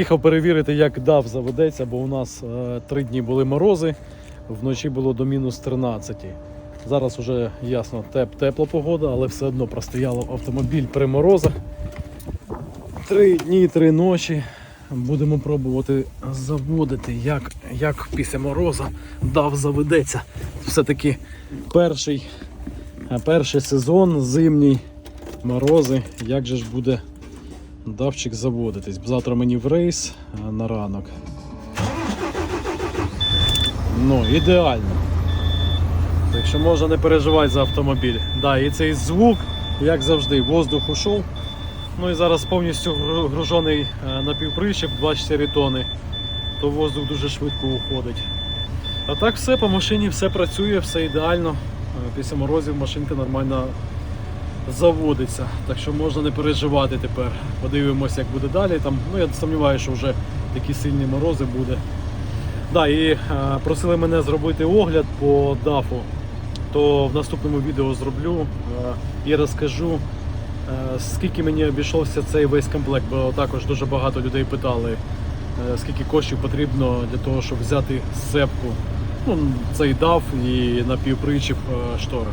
Їхав перевірити, як DAF заведеться, бо у нас е, три дні були морози, вночі було до мінус 13. Зараз вже ясно, теп, тепла погода, але все одно простояв автомобіль при морозах. Три дні, три ночі. Будемо пробувати заводити, як, як після мороза DAF заведеться. Все-таки перший, е, перший сезон, зимній морози. Як же ж буде давчик заводитись. Завтра мені в рейс на ранок. Ну, ідеально. Так що можна не переживати за автомобіль. Да, і цей звук, як завжди, воздух ушов. Ну і зараз повністю гружений е, напівпричеп 24 тони, то воздух дуже швидко уходить. А так все по машині, все працює, все ідеально. Е, Після морозів машинка нормально заводиться, так що можна не переживати тепер. Подивимося, як буде далі. Там, ну я сумніваюся, що вже такі сильні морози буде. Да, і е, просили мене зробити огляд по дафу, то в наступному відео зроблю е, і розкажу, е, скільки мені обійшовся цей весь комплект, бо також дуже багато людей питали, е, скільки коштів потрібно для того, щоб взяти сцепку. Ну, цей даф і напівпричіп е, штори.